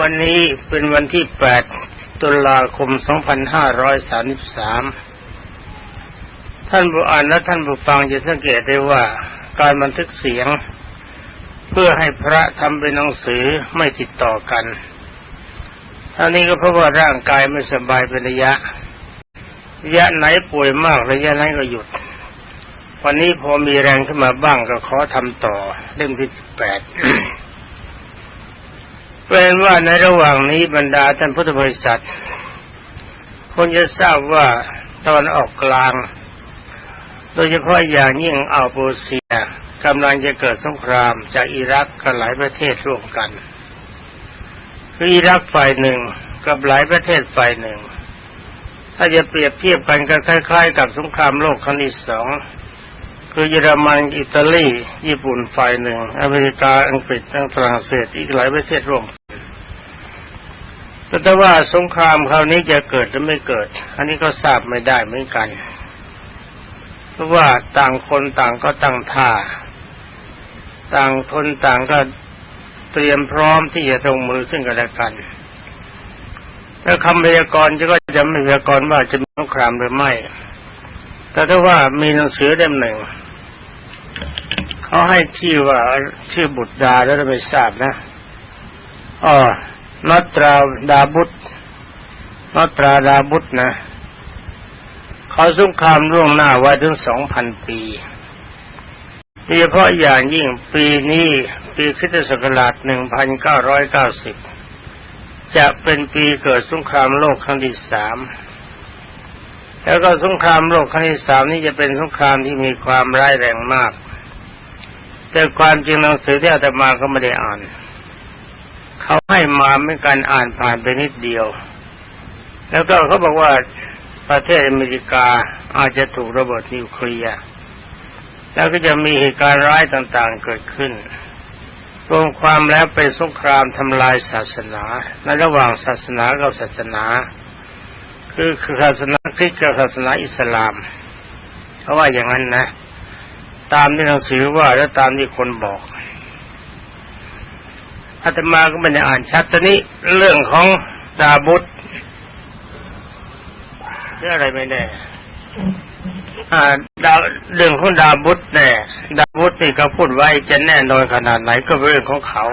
วันนี้เป็นวันที่ 8 ตุลาคม 2533 ท่านผู้อ่านและท่านผู้ฟังจะสังเกตได้ว่า การบันทึกเสียง เพื่อให้พระทำเป็นหนังสือไม่ติดต่อกันท่านี้ก็เพราะว่าร่างกายไม่สบายเป็นระยะ ระยะไหนป่วยมากระยะนั้นก็หยุด วันนี้พอมีแรงขึ้นมาบ้างก็ขอทำต่อเล่มที่ 18 เป็นว่าในระหว่างนี้บรรดาท่านพุทธบริษัทคงจะทราบว่าตอนออกกลาง โดยเฉพาะอย่างยิ่งอัลโบเซียกำลังจะเกิดสงครามจากอิรักกับหลายประเทศร่วมกันคืออิรักฝ่ายหนึ่งกับหลายประเทศฝ่ายหนึ่ง ถ้าจะเปรียบเทียบกันก็คล้าย ๆ กับสงครามโลกครั้งที่สอง คือเยอรมันอิตาลี ญี่ปุ่นฝ่ายหนึ่ง อเมริกาอังกฤษทั้งฝรั่งเศสอีกหลายประเทศร่วมแต่ว่าสงครามคราวนี้จะเกิดหรือไม่เกิด อันนี้ก็ทราบไม่ได้เหมือนกัน เพราะว่าต่างคนต่างก็ตั้งท่า ต่างทนต่างก็เตรียมพร้อมที่จะลงมือซึ่งกันและกัน แล้วคำพยากรณ์ก็จะไม่พยากรณ์ว่าจะมีสงครามหรือไม่ แต่ถ้าว่ามีหนังสือเล่มหนึ่ง เขาให้ชื่อว่าชื่อบุตรดาแล้วไม่ทราบนะอ๋อนอตราดาบุตรนอตราดาบุตรนะเขาสงครามล่วงหน้าไว้ถึงสองพันปีโดยเฉพาะอย่างยิ่งปีนี้ปีคริสตศักราชหนึ่งพันเก้าร้อยเก้าสิบจะเป็นปีเกิดสงครามโลกครั้งที่สาม แล้วก็สงครามโลกครั้งที่สามนี้จะเป็นสงครามที่มีความร้ายแรงมาก แต่ความจริงหนังสือที่อาตมาก็ไม่ได้อ่าน เขาให้มาไม่การอ่านผ่านไปนิดเดียว แล้วก็เขาบอกว่าประเทศอเมริกาอาจจะถูกระเบิดนิวเคลียร์แล้วก็จะมีเหตุการณ์ร้ายต่างๆเกิดขึ้น รวมความแล้วเป็นสงครามทำลายศาสนา ในระหว่างศาสนากับศาสนาคือ คือศาสนาคริสต์กับศาสนาอิสลามเพราะว่าอย่างนั้นนะ ตามที่หนังสือว่าและตามที่คนบอกอาตมาก็ไม่ได้อ่านชัดตอนนี้เรื่องของดาบุตรเรื่องอะไรไม่แน่ดาเรื่องของดาบุตรแน่ดาบุตรนี่เขาพูดไว้จะแน่นอนขนาดไหนก็เป็นเรื่องของเขา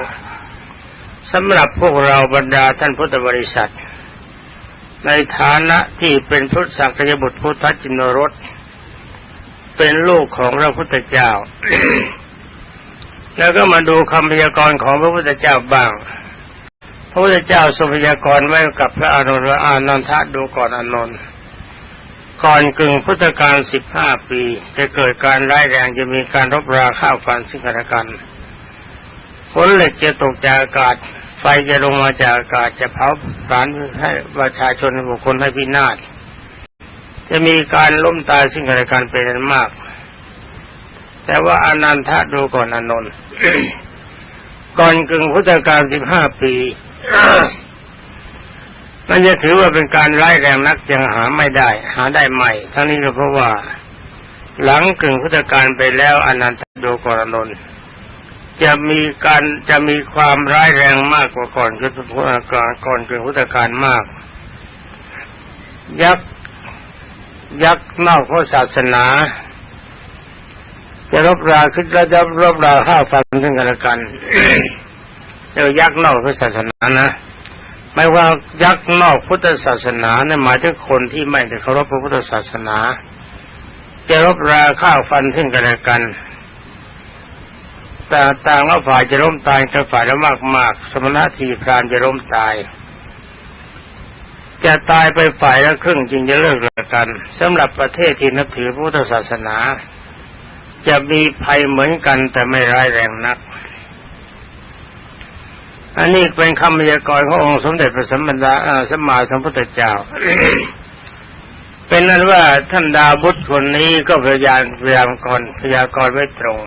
สำหรับพวกเราบรรดาท่านพุทธบริษัท ในฐานะที่เป็นพุทธสักยบุตรพุทธจินรสเป็นลูกของพระพุทธเจ้า แล้วก็มาดูคำพยากรณ์ของพระพุทธเจ้าบ้าง พระพุทธเจ้าทรงพยากรณ์ไว้กับพระอนนท์ว่าอานนทะดูก่อนอานนท์ก่อนกึ่งพุทธกาลสิบห้าปี จะเกิดการร้ายแรงจะมีการรบราข้าวฟันซึ่งกันและกันฝนเหล็กจะตกจากอากาศ ไฟจะลงมาจากอากาศจะเผาผลาญให้ประชาชนบุคคลให้พินาศจะมีการล้มตายซึ่งกันและกันเป็นอันมาก แต่ว่าอนันทะดูก่อนอนนท์ก่อนกึ่งพุทธกาลสิบห้าปีมันจะถือว่าเป็นการร้ายแรงนักยังหาไม่ได้ หาได้ใหม่ ทั้งนี้ก็เพราะว่า หลังกึ่งพุทธกาลไปแล้วอนันทโดกรนนท์ จะมีการจะมีความร้ายแรงมากกว่าก่อนคือก่อนก่อนกึ่งพุทธกาลมาก ยักษ์ยักษ์นอกพระศาสนา จะรบราขึ้นแล้วจะรบราข้าวฟันซึ่งกันและกันเรียกยักษ์นอกพระศาสนานะไม่ว่ายักษ์นอกพุทธศาสนาเนี่ยหมายถึงคนที่ไม่ได้เคารพพระพุทธศาสนา จะรบราข้าวฟันซึ่งกันและกัน ต่ต่างว่าฝ่ายจะล้มตายกับฝ่ายละมากมากสมณะทีพรานจะล้มตาย จะตายไปฝ่ายละครึ่งจึงจะเลิกละกันสำหรับประเทศที่นับถือพุทธศาสนา จะมีภัยเหมือนกันแต่ไม่ร้ายแรงนัก อันนี้เป็นคำพยากรณ์ขององค์สมเด็จพระสัมมาสัมมาสัมพุทธเจ้าเป็นนั้นว่าท่านดาบุตรคนนี้ก็พยายามพยายามกรพยากรณ์ไม่ตรง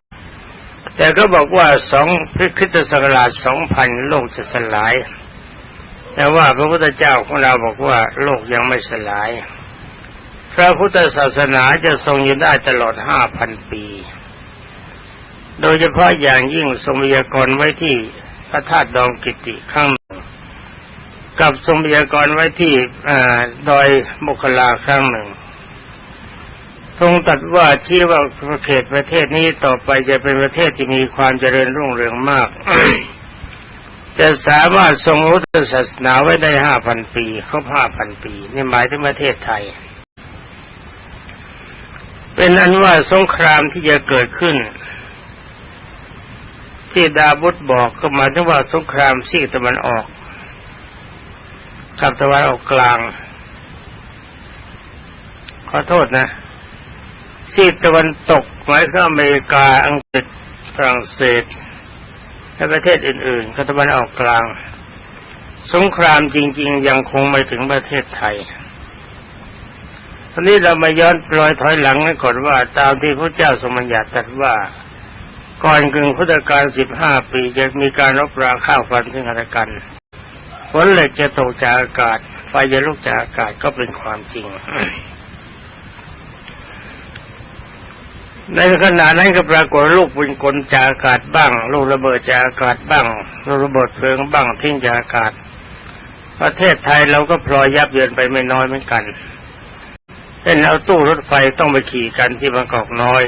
แต่ก็บอกว่าสองพิคริสตศักราชสองพันโลกจะสลาย แต่ว่าพระพุทธเจ้าของเราบอกว่าโลกยังไม่สลาย พระพุทธศาสนาจะทรงอยู่ได้ตลอดห้าพันปี โดยเฉพาะอย่างยิ่งทรงพยากรณ์ไว้ที่พระธาตุดองกิติข้างหนึ่งกับทรงพยากรณ์ไว้ที่อ่าดอยมคคลาครั้งหนึ่ง ทรงตัดว่าชี้ว่าเขตประเทศนี้ต่อไปจะเป็นประเทศที่มีความเจริญรุ่งเรืองมากจะสามารถทรงรู้ศาสนาไว้ได้ห้าพันปีครบห้าพันปีนี่หมายถึงประเทศไทย เป็นอันว่าสงครามที่จะเกิดขึ้น ที่ดาบุตบอกก็หมายถึงว่าสงครามซีกตะวันออกกับตะวันออกกลาง ขอโทษนะ ซีกตะวันตกหมายถึงอเมริกาอังกฤษฝรั่งเศสและประเทศอื่นๆก็ตะวันออกกลาง สงครามจริง ๆ ยังคงไม่ถึงประเทศไทยทีนี้เรามาย้อนรอยถอยหลังให้ก่อนว่า ตามที่พระเจ้าทรงบัญญัติตรัสว่า ก่อนกึ่งพุทธกาลสิบห้าปีจะมีการรบราข้าวฟันซึ่งกันและกันฝนเหล็กจะตกจากอากาศ ไฟจะลุกจากอากาศก็เป็นความจริง ในขณะนั้นก็ปรากฏลูกปืนกลจากอากาศบ้าง ลูกระเบิดจากอากาศบ้างลูกระเบิดเพลิงบ้างทิ้งจากอากาศ ประเทศไทยเราก็พลอยยับเยินไปไม่น้อยเหมือนกันเช่นเอาตู้รถไฟต้องไปขี่กันที่บางกอกน้อย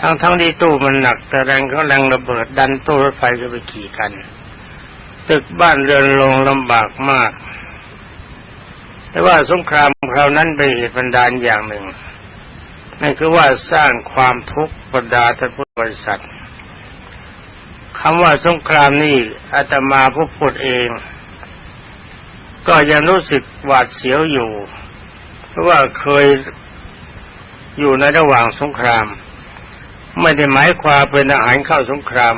ทั้งทั้งที่ตู้มันหนักแต่แรงเขาแรงระเบิดดันตู้รถไฟก็ไปขี่กัน ตึกบ้านเรือนลงลำบากมาก แต่ว่าสงครามคราวนั้นเป็นเหตุบันดาลอย่างหนึ่ง นั่นคือว่าสร้างความทุกข์บรรดาท่านพุทธบริษัทคำว่าสงครามนี่อาตมาผู้พูดเอง ก็ยังรู้สึกหวาดเสียวอยู่ เพราะว่าเคยอยู่ในระหว่างสงคราม ไม่ได้หมายความเป็นอาหารเข้าสงคราม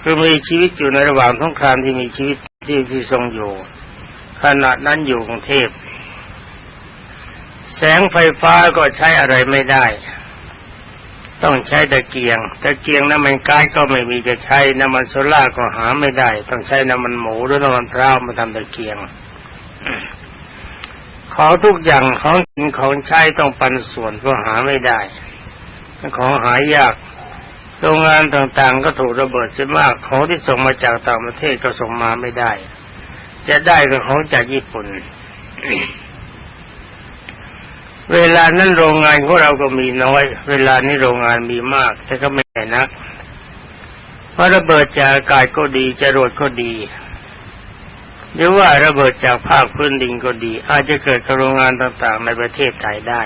คือมีชีวิตอยู่ในระหว่างสงครามที่มีชีวิตที่ที่ทรงอยู่ ขณะนั้นอยู่กรุงเทพ แสงไฟฟ้าก็ใช้อะไรไม่ได้ ต้องใช้ตะเกียงตะเกียงน้ำมันก๊าซก็ไม่มีจะใช้น้ำมันโซล่าก็หาไม่ได้ ต้องใช้น้ำมันหมูหรือน้ำมันพร้าวมาทำตะเกียงของทุกอย่างของกินของใช้ต้องปันส่วนก็หาไม่ได้ ของหายากโรงงานต่างๆ ก็ถูกระเบิดเสียมากของที่ส่งมาจากต่างประเทศก็ส่งมาไม่ได้ จะได้ก็ของจากญี่ปุ่น เวลานั้นโรงงานของเราก็มีน้อย เวลานี้โรงงานมีมาก แต่ก็ไม่แน่นักเพราะระเบิดจากอากาศก็ดีจรวดก็ดี หรือว่าระเบิดจากภาคพื้นดินก็ดี อาจจะเกิดกับโรงงานต่างๆ ในประเทศไทยได้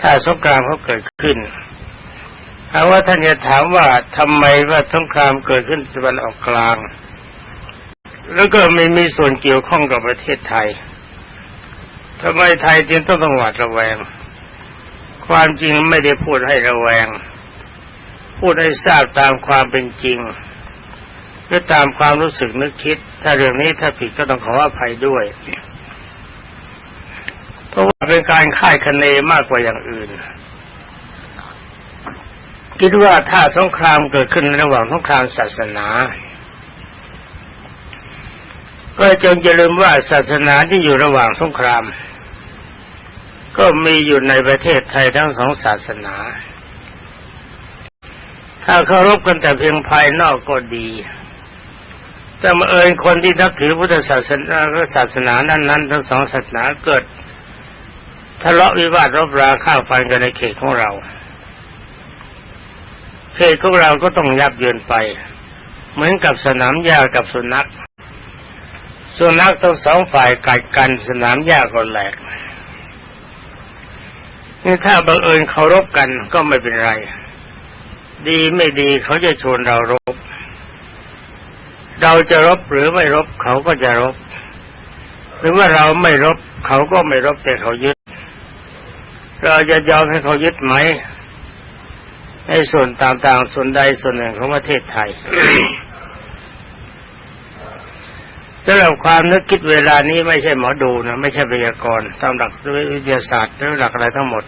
ถ้าสงครามเขาเกิดขึ้นถ้าว่าท่านจะถามว่าทำไมว่าสงครามเกิดขึ้นตะวันออกกลาง แล้วก็ไม่มีส่วนเกี่ยวข้องกับประเทศไทย ทำไมไทยจึงต้องต้องหวาดระแวง ความจริงไม่ได้พูดให้ระแวง พูดให้ทราบตามความเป็นจริงหรือตามความรู้สึกนึกคิด ถ้าเรื่องนี้ถ้าผิดก็ต้องขออภัยด้วยเพราะว่าเป็นการคาดคะเนมากกว่าอย่างอื่น คิดว่าถ้าสงครามเกิดขึ้นระหว่างสงครามศาสนาก็จงอย่าลืมว่าศาสนาที่อยู่ระหว่างสงคราม ก็มีอยู่ในประเทศไทยทั้งสองศาสนา ถ้าเคารพกันแต่เพียงภายนอกก็ดี แต่มาเอิญคนที่นับถือพุทธศาสนาศาสนานั้นๆทั้งสองศาสนาเกิดทะเลาะวิวาทรบราข้าวฟันกันในเขตของเรา เขตของเราก็ต้องยับเยินไป เหมือนกับสนามหญ้ากับสุนัข สุนัขทั้งสองฝ่ายกัดกันสนามหญ้าก็แหลก นี่ถ้าบังเอิญเคารพกันก็ไม่เป็นไร ดีไม่ดีเขาจะชวนเรารบ เราจะรบหรือไม่รบเขาก็จะรบ หรือว่าเราไม่รบเขาก็ไม่รบแต่เขายึด เราจะยอมให้เขายึดไหมในส่วนต่างๆส่วนใดส่วนหนึ่งของประเทศไทย สำหรับความนึกคิดเวลานี้ไม่ใช่หมอดูนะไม่ใช่พยากรณ์ตามหลักวิทยาศาสตร์หรือหลักอะไรทั้งหมด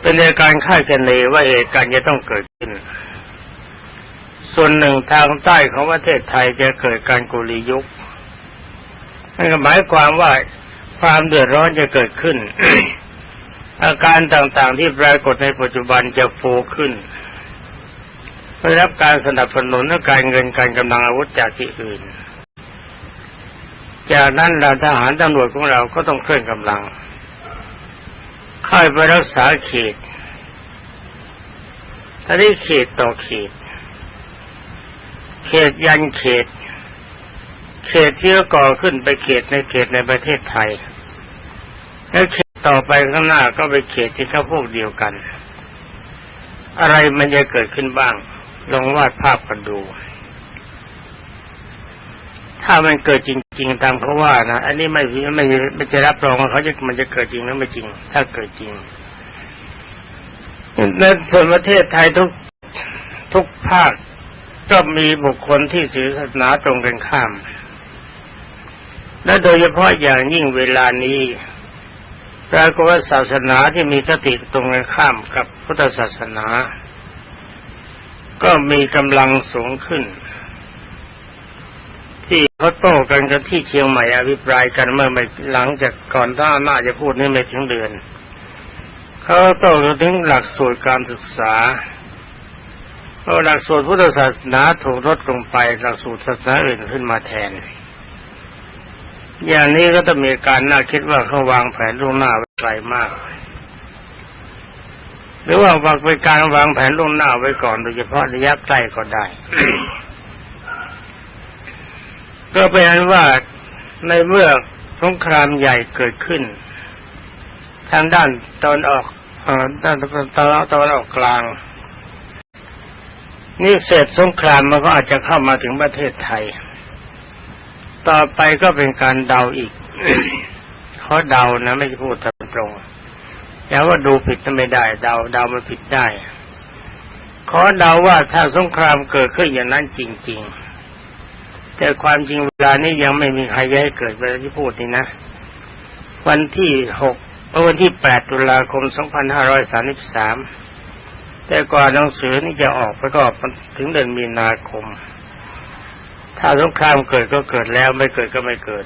เป็นในการคาดคะเนว่าเหตุการณ์จะต้องเกิดขึ้น ส่วนหนึ่งทางใต้ของประเทศไทยจะเกิดการกุลียุคนั่นก็หมายความว่าความเดือดร้อนจะเกิดขึ้น อาการต่างๆที่ปรากฏในปัจจุบันจะโฟขึ้นได้รับการสนับสนุนและการเงินการกำลังอาวุธจากที่อื่น จากนั้นเราทหารตำรวจของเราก็ต้องเคลื่อนกำลังเข้าไปรักษาเขตถ้าได้เขตต่อเขต เขตยันเขต เขตที่ก่อขึ้นไปเขตในเขตในประเทศไทย แล้วเขตต่อไปข้างหน้าก็ไปเขตที่เขาพวกเดียวกัน อะไรมันจะเกิดขึ้นบ้าง ลองวาดภาพกันดู ถ้ามันเกิดจริง ๆ ตามเขาว่านะอันนี้ไม่ไม่ไม่จะรับรองว่าเขาจะมันจะเกิดจริงหรือไม่จริง ถ้าเกิดจริงในส่วนประเทศไทยทุกทุกภาคก็มีบุคคลที่สื่อศาสนาตรงกันข้าม และโดยเฉพาะอย่างยิ่งเวลานี้ปรากฏว่าศาสนาที่มีคติตรงกันข้ามกับพุทธศาสนา ก็มีกำลังสูงขึ้น ที่เขาโต้กันกันที่เชียงใหม่อภิปรายกันเมื่อไม่หลังจากก่อนท่าน่าจะพูดนี่ไม่ถึงเดือนเขาโต้กันถึงหลักสูตรการศึกษาเพราะหลักสูตรพุทธศาสนาถูกลดลงไปหลักสูตรศาสนาอื่นขึ้นมาแทน อย่างนี้ก็ต้องมีการน่าคิดว่าเขาวางแผนล่วงหน้าไว้ไกลมาก หรือว่าวางเป็นการวางแผนล่วงหน้าไว้ก่อนโดยเฉพาะระยะใกล้ก็ได้ ก็เป็นอันว่าในเมื่อสงครามใหญ่เกิดขึ้น ทางด้านตอนออกด้านตอนตอนตอนออกกลาง นี่เสร็จสงครามมันก็อาจจะเข้ามาถึงประเทศไทย ต่อไปก็เป็นการเดาอีกเขาเดานะไม่ใช่พูดตามตรงอย่าว่าดูผิดก็ไม่ได้ เดาเดามันผิดได้ ขอเดาว่าถ้าสงครามเกิดขึ้นอย่างนั้นจริง ๆ แต่ความจริงเวลานี้ยังไม่มีใครย้ายเกิดเวลาที่พูดนี่นะ วันที่หกวันที่แปดตุลาคมสองพันห้าร้อยสามสิบสามแต่ก่อนหนังสือนี่จะออกไปก็ถึงเดือนมีนาคม ถ้าสงครามเกิดก็เกิดแล้วไม่เกิดก็ไม่เกิด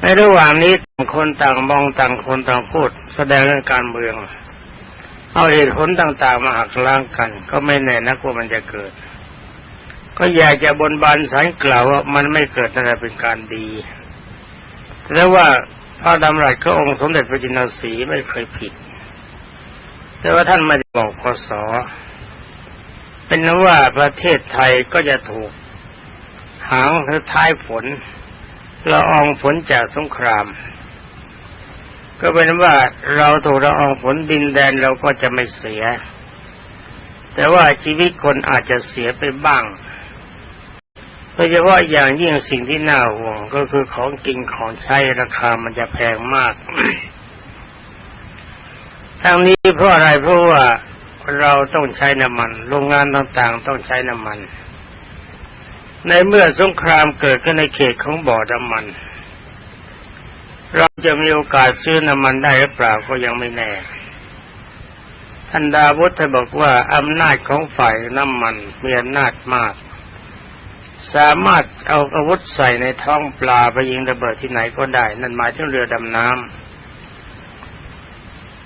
ในระหว่างนี้ต่างคนต่างมองต่างคนต่างพูด แสดงเรื่องการเมือง เอาเหตุผลต่างๆมาหักล้างกัน ก็ไม่แน่นักว่ามันจะเกิด ก็อยากจะบนบานสารกล่าวว่ามันไม่เกิดอะไรเป็นการดี แต่ว่าพระดำรัสก็องค์สมเด็จพระจินสีไม่เคยผิด แต่ว่าท่านไม่ได้บอกพศเป็นนั้นว่าประเทศไทยก็จะถูก หางหรือท้ายฝนละอองฝนจากสงคราม ก็เป็นว่าเราถูกละอองฝนดินแดนเราก็จะไม่เสีย แต่ว่าชีวิตคนอาจจะเสียไปบ้าง ดยเฉพาะอย่างยิ่งสิ่งที่น่าห่วงก็คือของกินของใช้ราคามันจะแพงมาก ทั้งนี้เพราะอะไรเพราะว่าเราต้องใช้น้ำมัน โรงงานต่างๆต้องใช้น้ำมัน ในเมื่อสงครามเกิดขึ้นในเขตของบ่อน้ำมัน เราจะมีโอกาสซื้อน้ำมันได้หรือเปล่าก็ยังไม่แน่ ท่านดาวุฒิบอกว่าอำนาจของฝ่ายน้ำมันมีอำนาจมาก สามารถเอาอาวุธใส่ในท้องปลาไปยิงระเบิดที่ไหนก็ได้ นั่นหมายถึงเรือดำน้ำ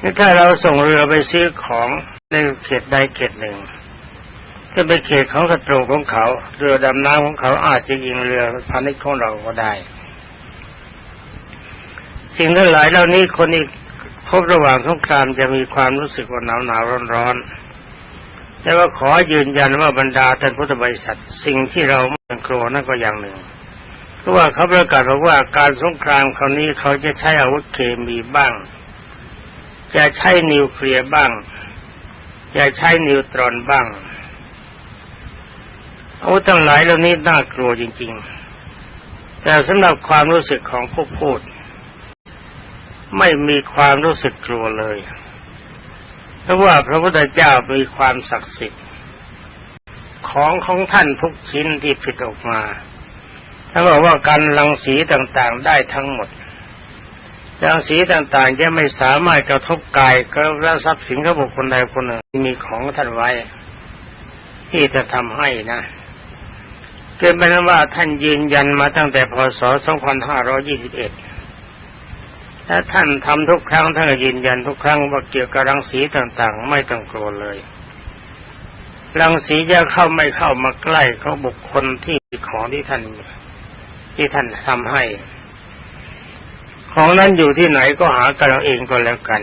นี่ถ้าเราส่งเรือไปซื้อของในเขตใดเขตหนึ่งถ้าเป็นเขตของศัตรูของเขา เรือดำน้ำของเขาอาจจะยิงเรือพาณิชย์ของเราก็ได้ สิ่งทั้งหลายเหล่านี้คนอีกพบระหว่างสงครามจะมีความรู้สึกว่าหนาวหนาวร้อนร้อน แต่ว่าขอยืนยันว่าบรรดาท่านพุทธบริษัท สิ่งที่เราไม่กลัวนั่นก็อย่างหนึ่งเพราะว่าเขาประกาศบอกว่าการสงครามคราวนี้เขาจะใช้อาวุธเคมีบ้าง จะใช้นิวเคลียร์บ้าง จะใช้นิวตรอนบ้างอาวุธทั้งหลายเหล่านี้น่ากลัวจริง ๆ แต่สำหรับความรู้สึกของผู้พูด ไม่มีความรู้สึกกลัวเลย เพราะว่าพระพุทธเจ้ามีความศักดิ์สิทธิ์ ของของท่านทุกชิ้นที่ผลิตออกมาถ้าบอกว่าการรังสีต่างๆได้ทั้งหมดรังสีต่างๆจะไม่สามารถกระทบกายก็และทรัพย์สินของบุคคลใดคนหนึ่งมีของท่านไว้ ที่จะทำให้นะเกิดเป็นว่าท่านยืนยันมาตั้งแต่พศ 2521 ถ้าท่านทำทุกครั้งท่านยืนยันทุกครั้งว่าเกี่ยวกับรังสีต่างๆ ไม่ต้องกลัวเลย รังสีจะเข้าไม่เข้ามาใกล้เขาบุคคลที่ของที่ท่านที่ท่านทำให้ ของนั้นอยู่ที่ไหนก็หากันเอาเองก็แล้วกัน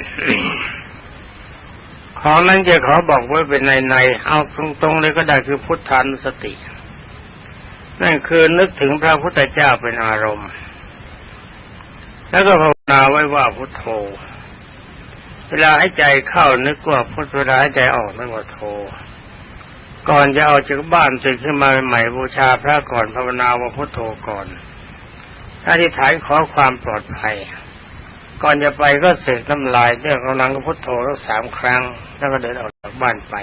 ของนั้นจะขอบอกไว้เป็นในในๆเอาตรงๆเลยก็ได้คือพุทธานุสติ นั่นคือนึกถึงพระพุทธเจ้าเป็นอารมณ์แล้วก็ นาไว้ว่าพุทโธ เวลาให้ใจเข้านึกว่าพุทเวลาให้ใจออกนึกว่าโธ ก่อนจะออกจากบ้านตื่นขึ้นมาใหม่บูชาพระก่อนภาวนาว่าพุทโธก่อนอธิษฐานขอความปลอดภัย ก่อนจะไปก็เสกน้ำลายเรื่องกำลังก็พุทโธทั้งสามครั้ง แล้วก็เดินออกจากบ้านไป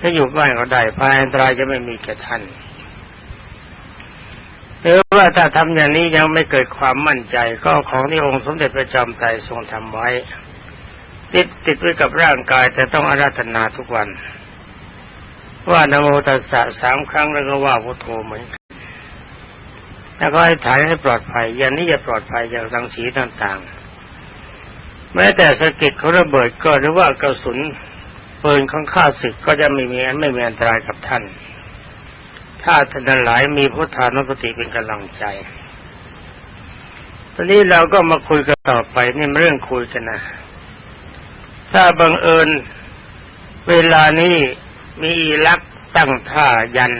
ถ้าอยู่บ้านก็ได้ภายอันตรายจะไม่มีแก่ท่าน หรือว่าถ้าทำอย่างนี้ยังไม่เกิดความมั่นใจ ก็ของที่องค์สมเด็จพระจอมไตรทรงทำไว้ ติดติดไว้กับร่างกายแต่ต้องอาราธนาทุกวัน ว่านโมตัสสะสามครั้งแล้วก็ว่าพุทโธเหมือนกันแล้วก็ให้ถ่ายให้ปลอดภัย อย่างนี้จะปลอดภัยจากรังสีต่างๆ แม้แต่สะเก็ดเของระเบิดก็หรือว่ากระสุนปืนของข้าศึกก็จะไม่มีไม่มีอันตรายกับท่าน ถ้าท่านหลายมีพุทธานุสติเป็นกำลังใจ ตอนนี้เราก็มาคุยกันต่อไปนี่เรื่องคุยกันนะ ถ้าบังเอิญเวลานี้มีอิรักตั้งท่ายัน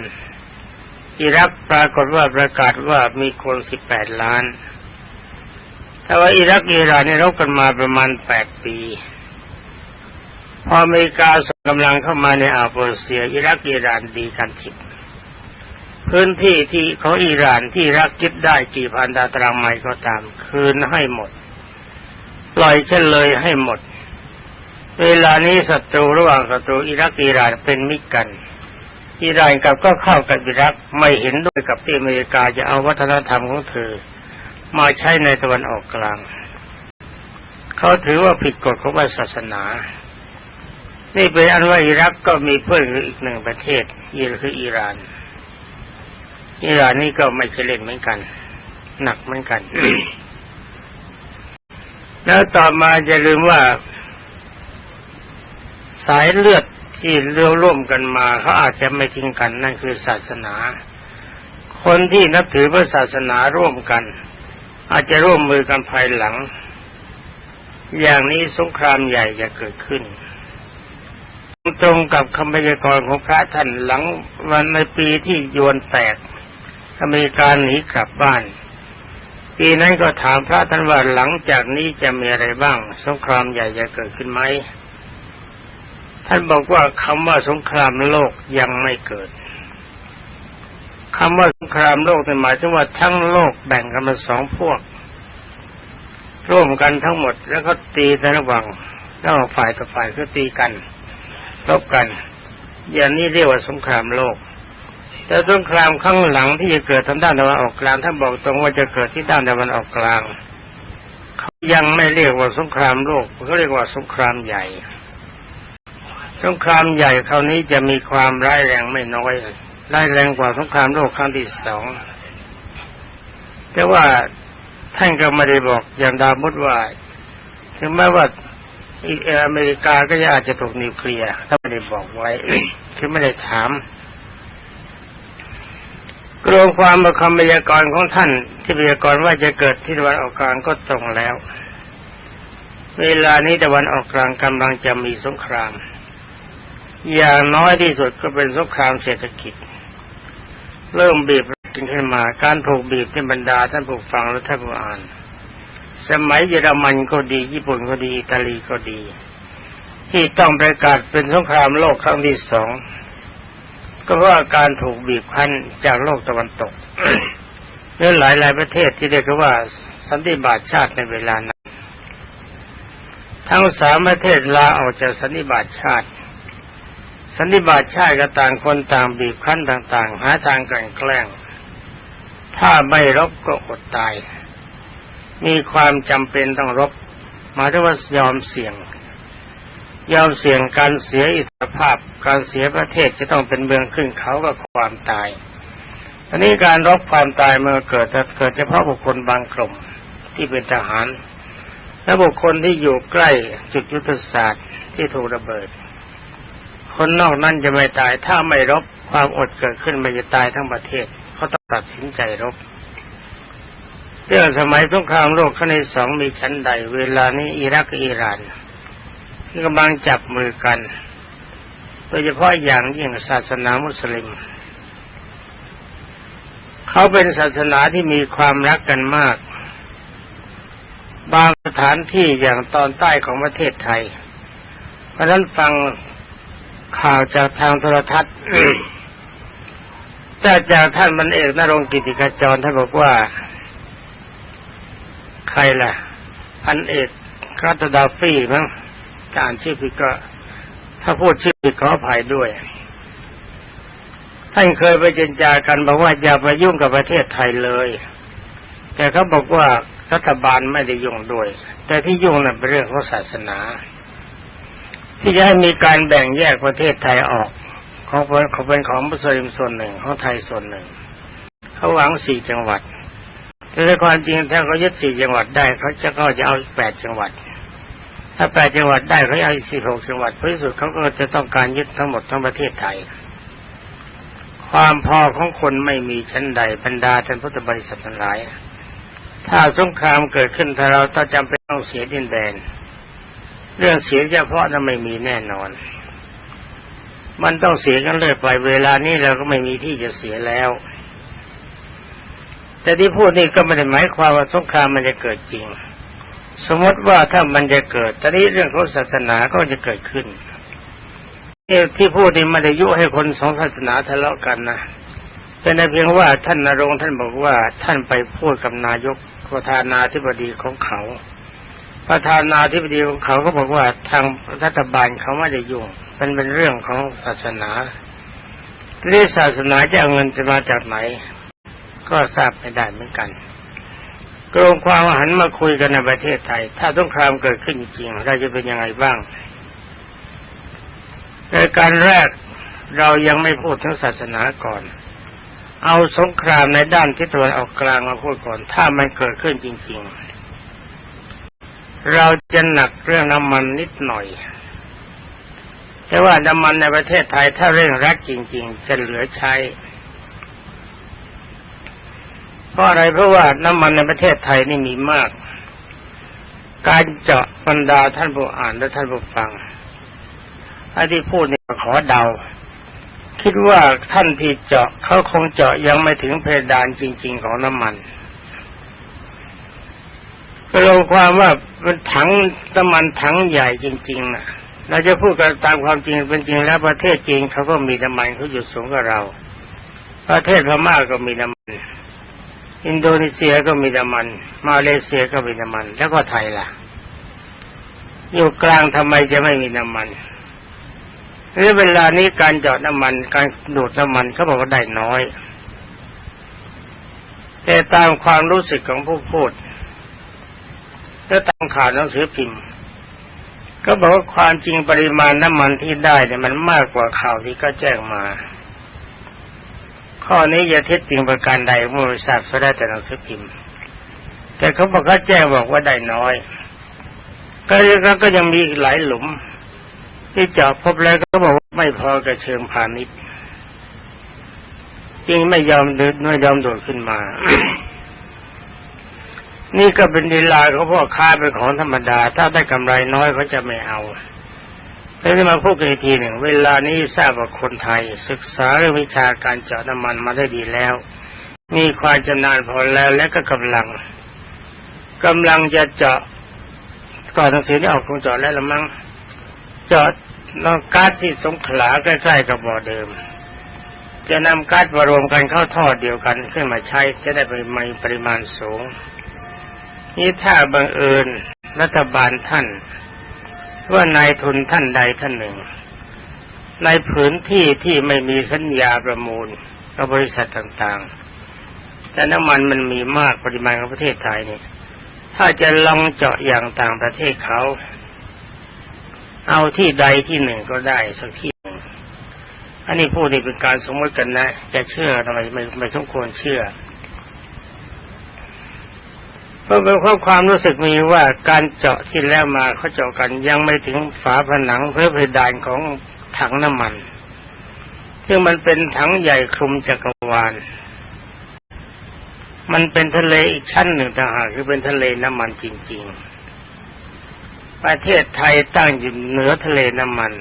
อิรักปรากฏว่าประกาศว่ามีคนสิบแปดล้าน แต่ว่าอิรักอิหร่านนี่รบกันมาประมาณแปดปี พออเมริกาส่งกำลังเข้ามาในอาเปอร์เซีย อิรักอิหร่านดีกันทิบ พื้นที่ที่เของอิหร่านที่รักยึดได้กี่พันตาตรางไมล์ก็ตาม คืนให้หมด ปล่อยเช่นเลยให้หมด เวลานี้ศัตรูระหว่างศัตรูอิรักอิหร่านเป็นมิตรกัน อิหร่านกับก็เข้ากับอิรักไม่เห็นด้วยกับที่อเมริกาจะเอาวัฒนธรรมของเธอ มาใช้ในตะวันออกกลาง เขาถือว่าผิดกฎของศาสนานี่เป็นอันว่าอิรักก็มีเพื่อนอีกหนึ่งประเทศอีคืออิหร่าน อิหร่านนี่ก็ไม่ใช่เล่นเหมือนกัน หนักเหมือนกัน แล้วต่อมาจะลืมว่า สายเลือดที่เลี้ยวร่วมกันมาเขาอาจจะไม่ทิ้งกันนั่นคือศาสนา คนที่นับถือพระศาสนาร่วมกัน อาจจะร่วมมือกันภายหลัง อย่างนี้สงครามใหญ่จะเกิดขึ้น ตรงกับคำพยากรณ์ของพระท่านหลังวันในปีที่ยวนแตก อเมริกาหนีกลับบ้าน ปีนั้นก็ถามพระท่านว่าหลังจากนี้จะมีอะไรบ้าง สงครามใหญ่จะเกิดขึ้นไหม ท่านบอกว่าคำว่าสงครามโลกยังไม่เกิดคำว่าสงครามโลกหมายถึงว่าทั้งโลกแบ่งกันเป็นสองพวก ร่วมกันทั้งหมดแล้วก็ตีในระหว่างระหว่างฝ่ายต่อฝ่ายคือตีกันรบกัน อย่างนี้เรียกว่าสงครามโลก แต่สงครามข้างหลังที่จะเกิดทางด้านตะวันออกกลางท่านบอกตรงว่าจะเกิดที่ด้านตะวันออกกลางเขายังไม่เรียกว่าสงครามโลกเขาเรียกว่าสงครามใหญ่ สงครามใหญ่คราวนี้จะมีความร้ายแรงไม่น้อยร้ายแรงกว่าสงครามโลกครั้งที่สองแต่ว่าท่านก็ไม่ได้บอกอย่างดามุดว่าถึงแม้ว่าอเมริกาก็อาจจะถูกนิวเคลียร์ถ้าไม่ได้บอกไว้ คือไม่ได้ถาม กรวมความประคำพยากรณ์ของท่าน ที่พยากรณ์ว่าจะเกิดที่ตะวันออกกลางก็ตรงแล้ว เวลานี้ตะวันออกกลางกำลังจะมีสงคราม อย่างน้อยที่สุดก็เป็นสงครามเศรษฐกิจ เริ่มบีบกันขึ้นมา การถูกบีบที่บรรดาท่านผู้ฟังและท่านผู้อ่าน สมัยเยอรมันก็ดี ญี่ปุ่นก็ดีอิตาลีก็ดี ที่ต้องประกาศเป็นสงครามโลกครั้งที่สอง ก็เพราะว่าการถูกบีบคั้นจากโลกตะวันตกเนื่อหลายหลายประเทศที่เรียกว่าสันติบาตชาติในเวลานั้น ทั้งสามประเทศลาออกจากสันนิบาตชาติ สันนิบาตชาติก็ต่างคนต่างบีบคั้นต่างๆ หาทางกันแกล้ง ถ้าไม่รบก็อดตาย มีความจำเป็นต้องรบ มาถึงว่ายอมเสี่ยง ยอมเสี่ยงการเสียอิสรภาพ การเสียประเทศจะต้องเป็นเมืองขึ้นเขากับความตายตอนนี้การรบความตายเมื่อเกิดแต่เกิดเฉพาะบุคคลบางกลุ่มที่เป็นทหาร และบุคคลที่อยู่ใกล้จุดยุทธศาสตร์ที่ถูกระเบิด คนนอกนั้นจะไม่ตายถ้าไม่รบความอดเกิดขึ้นมันจะตายทั้งประเทศเขาต้องตัดสินใจรบเรื่องสมัยสงครามโลกครั้งที่สองมีชั้นใด เวลานี้อิรักอิหร่าน กำลังจับมือกัน โดยเฉพาะอย่างยิ่งศาสนามุสลิม เขาเป็นศาสนาที่มีความรักกันมาก บางสถานที่อย่างตอนใต้ของประเทศไทย เพราะฉะนั้นฟังข่าวจากทางโทรทัศน์แต่จากท่านมันเอกนรงกิติกาจรท่านบอกว่า ใครล่ะ พันเอกคาตดาฟี่มั้ง จะอ่านชื่อผิดก็ ถ้าพูดชื่อผิดขออภัยด้วย ท่านเคยไปเจรจากันบอกว่าอย่าไปยุ่งกับประเทศไทยเลย แต่เขาบอกว่ารัฐบาลไม่ได้ยุ่งด้วย แต่ที่ยุ่งนั้นเป็นเรื่องของศาสนา ที่จะให้มีการแบ่งแยกประเทศไทยออกของของเป็นของมุสลิมส่วนหนึ่งของไทยส่วนหนึ่ง เขาหวังสี่จังหวัดแต่ในความจริงถ้าเขายึดสี่จังหวัดได้เขาจะก็จะเอาอีกแปดจังหวัด ถ้าแปดจังหวัดได้เขาจะเอาอีกสิบหกจังหวัดเพราะที่สุดเขาก็จะต้องการยึดทั้งหมดทั้งประเทศไทย ความพอของคนไม่มีชั้นใดบรรดาท่านพุทธบริษัททั้งหลาย ถ้าสงครามเกิดขึ้นถ้าเราต้องจำเป็นต้องเสียดินแดน เรื่องเสียเฉพาะนั้นไม่มีแน่นอน มันต้องเสียกันเรื่อยไปเวลานี้เราก็ไม่มีที่จะเสียแล้วแต่ที่พูดนี่ก็ไม่ได้หมายความว่าสงครามมันจะเกิดจริง สมมติว่าถ้ามันจะเกิด ตอนนี้เรื่องของศาสนาก็จะเกิดขึ้นเอ่อที่พูดนี่ไม่ได้ยุให้คนสองศาสนาทะเลาะกันนะเป็นเพียงว่าท่านนรงค์ท่านบอกว่าท่านไปพูดกับนายกประธานาธิบดีของเขา ประธานาธิบดีของเขาก็บอกว่าทางรัฐบาลเขาไม่ได้ยุ่งมันเป็นเรื่องของศาสนาเรื่องศาสนาจะเอาเงินจะมาจากไหน ก็ทราบไม่ได้เหมือนกัน กรมความหันมาคุยกันในประเทศไทย ถ้าสงครามเกิดขึ้นจริงเราจะเป็นยังไงบ้างในการแรกเรายังไม่พูดถึงศาสนาก่อน เอาสงครามในด้านทิศตะวันออกกลางมาพูดก่อน ถ้ามันเกิดขึ้นจริง ๆ เราจะหนักเรื่องน้ำมันนิดหน่อย แต่ว่าน้ำมันในประเทศไทยถ้าเร่งรัดจริง ๆ จะเหลือใช้ ราะอะไรเพราะว่าน้ำมันในประเทศไทยนี่มีมาก การเจาะบรรดาท่านผู้อ่านและท่านผู้ฟังไอ้ที่พูดเนี่ยขอเดา คิดว่าท่านที่เจาะเขาคงเจาะยังไม่ถึงเพดานจริง ๆ ของน้ำมันก็ลงความว่ามันถังน้ำมันถังใหญ่จริง ๆนะเราจะพูดกันตามความจริงเป็นจริงแล้วประเทศจีนเขาก็มีน้ำมันเขาอยู่สูงกว่าเรา ประเทศพม่าก็มีน้ำมัน อินโดนีเซียก็มีน้ำมัน มาเลเซียก็มีน้ำมัน แล้วก็ไทยล่ะ อยู่กลางทำไมจะไม่มีน้ำมันในเวลานี้การเจาะน้ำมัน การดูดน้ำมันเขาบอกว่าได้น้อย แต่ตามความรู้สึกของผู้พูดและตามข่าวหนังสือพิมพ์ ก็บอกว่าความจริงปริมาณน้ำมันที่ได้เนี่ยมันมากกว่าข่าวที่ก็แจ้งมา ข้อนี้อย่าเท็จจริงประการใดเมื่อทราบก็ได้แต่หนังสือพิมพ์แต่เขาบอกเขาแจ้งบอกว่าได้น้อย ก็ยังก็ยังมีหลายหลุม ที่เจาะพบแล้วก็บอกว่าไม่พอกระเชิงพาณิชย์จริงไม่ยอมเดินไม่ยอมโดดขึ้นมา นี่ก็เป็นดีลาเขาพ่อค้าเป็นของธรรมดา ถ้าได้กำไรน้อยเขาจะไม่เอา แล้วมาพูดกันอีกทีหนึ่ง เวลานี้ทราบว่าคนไทย ศึกษาเรื่องวิชาการเจาะน้ำมันมาได้ดีแล้ว มีความชำนาญพอแล้วและก็กำลังกำลังจะเจาะก่อนหนังสือนี่ออกคงเจาะแล้วละมั้งเจาะนองก๊าซที่สงขลาใกล้ๆกับบ่อเดิม จะนำก๊าซมารวมกันเข้าท่อเดียวกันขึ้นมาใช้จะได้ปริมาณปริมาณสูง นี่ถ้าบังเอิญรัฐบาลท่าน ว่านายทุนท่านใดท่านหนึ่ง ในผืนที่ที่ไม่มีสัญญาประมูลกับบริษัทต่างๆ แต่น้ำมันมันมีมากปริมาณของประเทศไทยนี่ถ้าจะลองเจาะอย่างต่างประเทศเขา เอาที่ใดที่หนึ่งก็ได้สักที่หนึ่งอันนี้พูดนี่เป็นการสมมติกันนะ จะเชื่อทำไมไม่ไม่สมควรเชื่อ เพราะเป็นข้อความรู้สึกมีว่าการเจาะที่แล้วมาเขาเจาะกันยังไม่ถึงฝาผนังเพื่อเพดานของถังน้ำมัน ซึ่งมันเป็นถังใหญ่คลุมจักรวาล มันเป็นทะเลอีกชั้นหนึ่งต่างหากคือเป็นทะเลน้ำมันจริง ๆ ประเทศไทยตั้งอยู่เหนือทะเลน้ำมัน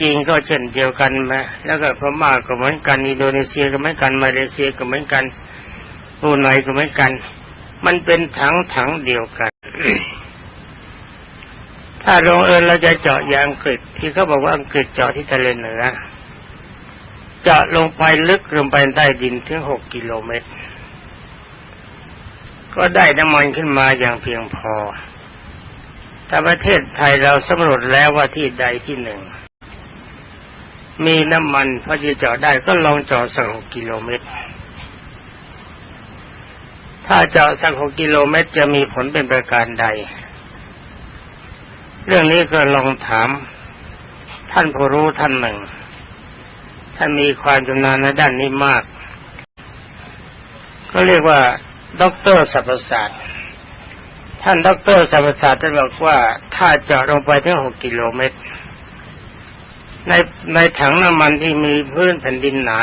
จีนก็เช่นเดียวกันไหมแล้วก็พม่าก็เหมือนกัน อินโดนีเซียก็เหมือนกัน มาเลเซียก็เหมือนกันบรูไนก็เหมือนกัน มันเป็นถังถังเดียวกัน ถ้าลงเอิญเราจะเจาะยางอังกฤษที่เขาบอกว่าอังกฤษเจาะที่ทะเลเหนือเจาะลงไปลึกลงไปใต้ดินถึงหกกิโลเมตร ก็ได้น้ำมันขึ้นมาอย่างเพียงพอ แต่ประเทศไทยเราสำรวจแล้วว่าที่ใดที่หนึ่ง มีน้ำมันพอจะเจาะได้ก็ลองเจาะสักหกกิโลเมตร ถ้าเจาะสักหกกิโลเมตรจะมีผลเป็นประการใด เรื่องนี้ก็ลองถาม ท่านผู้รู้ท่านหนึ่ง ท่านมีความชำนาญในด้านนี้มาก ก็เรียกว่าด็อกเตอร์สรรพศาสตร์ท่านด็อกเตอร์สรรพศาสตร์ท่านบอกว่า ถ้าเจาะลงไปถึงหกกิโลเมตรในในถังน้ำมันที่มีพื้นแผ่นดินหนา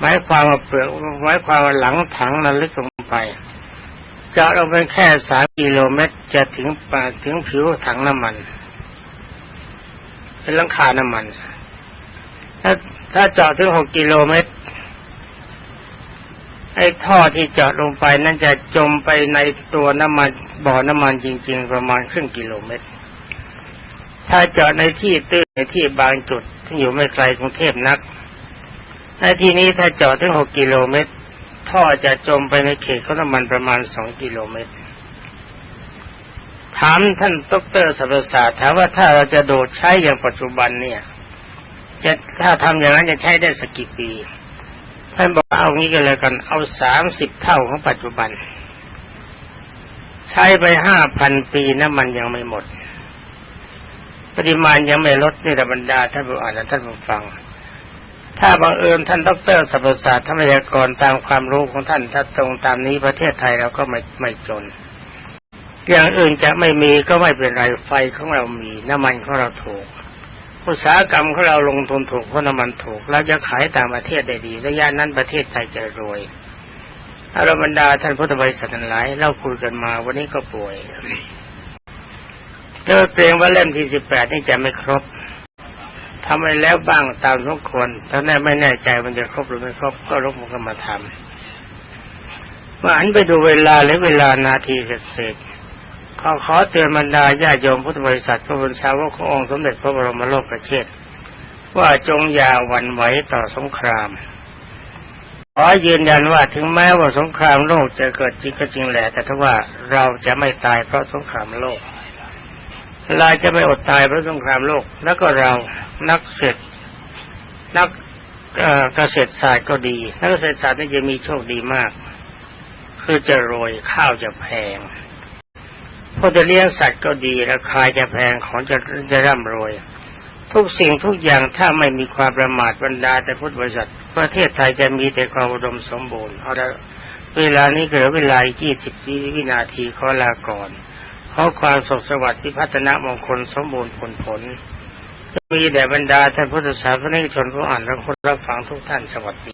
หมายความว่าเปลือกหมายความว่าหลังถังนั้นลึกลงไปเจาะลงไปแค่สามกิโลเมตรจะถึงปาถึงผิวถังน้ำมันเป็นหลังคาน้ำมัน ถ้าถ้าเจาะถึงหกกิโลเมตรไอ้ท่อที่เจาะลงไปนั่นจะจมไปในตัวน้ำมันบ่อน้ำมันจริง ๆ ประมาณครึ่งกิโลเมตร ถ้าเจาะในที่ตื้นในที่บางจุดที่อยู่ไม่ไกลกรุงเทพนัก ในที่นี้ถ้าเจาะถึงหกกิโลเมตร ท่อจะจมไปในเขตของน้ำมันประมาณสองกิโลเมตร ถามท่านดรสรรพศาสตร์ถามว่าถ้าเราจะโดดใช้อย่างปัจจุบันเนี่ย จะถ้าทำอย่างนั้นจะใช้ได้สักกี่ปี ท่านบอกเอางี้กันเลยกัน เอาสามสิบเท่าของปัจจุบัน ใช้ไปห้าพันปีน้ำมันยังไม่หมด ปริมาณยังไม่ลดนี่แต่บรรดาท่านผู้อ่านและท่านผู้ฟัง ถ้าบังเอิญท่านดรสัพพศาสตร์ธรรมยากรตามความรู้ของท่านถ้าตรงตามนี้ประเทศไทยเราก็ไม่ไม่จน อย่างอื่นจะไม่มีก็ไม่เป็นไรไฟของเรามีน้ำมันของเราถูกอุตสาหกรรมของเราลงทุนถูกเพราะน้ำมันถูกเราจะขายต่างประเทศได้ดีระยะนั้นประเทศไทยจะรวยอารบรรดาท่านพุทธบริษัททั้งหลายเราคุยกันมาวันนี้ก็ป่วยเลิกเกรงว่าเล่มที่สิบแปดนี่จะไม่ครบ ทำไปแล้วบ้างตามสมควรถ้าแน่ไม่แน่ใจมันจะครบหรือไม่ครบก็รบมันก็มาทำเมื่ออันไปดูเวลาหรือเวลานาทีเศษๆขอขอเตือนบรรดาญาโยมพุทธบริษัทพระบุญชาวกขององค์สมเด็จพระบรมโลกเชษว่าจงอย่าหวั่นไหวต่อสงครามขอยืนยันว่าถึงแม้ว่าสงครามโลกจะเกิดจริงก็จริงแหละแต่ถ้าว่าเราจะไม่ตายเพราะสงครามโลก เราจะไม่อดตายเพราะสงครามโลก แล้วก็เรานักเศรษฐนักเกษตรศาสตร์ก็ดี นักเกษตรศาสตร์นี่จะมีโชคดีมาก คือจะรวยข้าวจะแพงพอจะเลี้ยงสัตว์ก็ดีราคาจะแพงของจะจะร่ำรวย ทุกสิ่งทุกอย่างถ้าไม่มีความประมาทบรรดาแต่พุทธบริษัท ประเทศไทยจะมีแต่ความอุดมสมบูรณ์เอาละเวลานี้เหลือเวลายี่สิบวินาทีขอลาก่อน ขอความสุขสวัสดิ์ที่พัฒนามงคลสมบูรณ์ผลผล มีแด่บรรดาท่านพุทธศาสนิกชนผู้อ่านและคนรับฟังทุกท่านสวัสดี